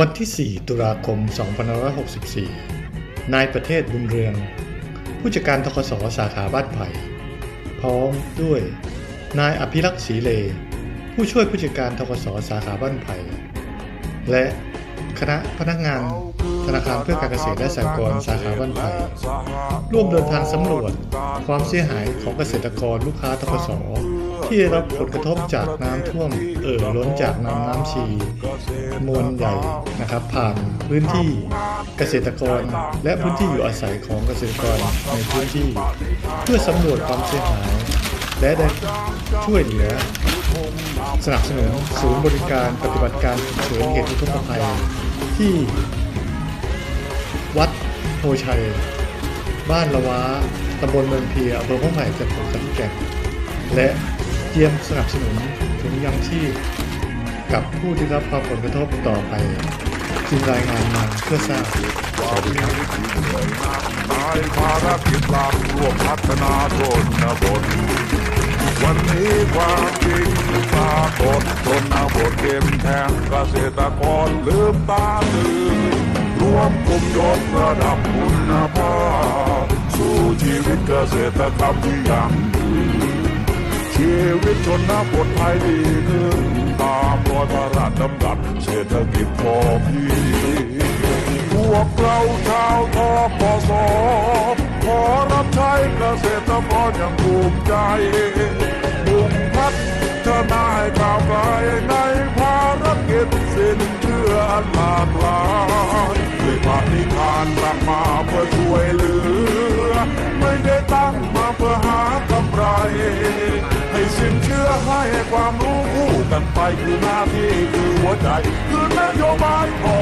วันที่ 4 ตุลาคม 2564 นายประเทศบุญเรือง ผู้จัดการทกสสาขาบ้านไผ่ พร้อมด้วย นายอภิรักษ์ศรีเล ผู้ช่วยผู้จัดการทกสสาขาบ้านไผ่ และ คณะพนักงานธนาคารเพื่อการเกษตรและสหกรณ์สาขาบ้านไผ่ร่วมเดินทางสำรวจความเสียหายของเกษตรกรลูกค้าทกสที่ได้รับผลกระทบจากน้ำท่วมเอ่อล้นจากน้ำน้ำชี มวลใหญ่นะครับ ผ่านพื้นที่เกษตรกร และพื้นที่อยู่อาศัยของเกษตรกรในพื้นที่ เพื่อสำรวจความเสียหาย และได้ช่วยเหลือ สนับสนุนศูนย์บริการปฏิบัติการฉุกเฉินเหตุอุทกภัยที่วัดโพชัย บ้านละว้าตำบลเมืองเพียอำเภอพ่อใหม่จังหวัดขอนแก่นและเตรียมสนับสนุนถุงยังชีพกับผู้ที่รับความผลกระทบต่อไปจึงรายงานมาเพื่อทราบสวัสดีครับนายภารกิจหลักร่วมพัฒนาชนบท วันนี้ความจริงปรากฏชนบทเข้มแข็งเกษตรกรลืมตาตื่นรวมกลุ่มยกระดับคุณภาพ สู่ชีวิตเกษตรกรรมที่ยั่งยืนชีวิตชนบทไทยดีขึ้นตามรอยพระราชดำรัสเศรษฐกิจพอเพียงพวกเราชาวทกสขอรับใช้เกษตรกรอย่าง มิใจมุ่งพัฒนาให้ก้าวไกลในภารกิจสิ้นเชื่ออันหลากหลายด้วยปฏิทานตั้งมาเพื่อช่วยเหลือ ไม่ได้ตั้งมาเพื่อหากำไร ให้สิ้นเชื่อให้ความรู้คู่กันไปคือหน้าที่คือหัวใจ คือนโยบายของ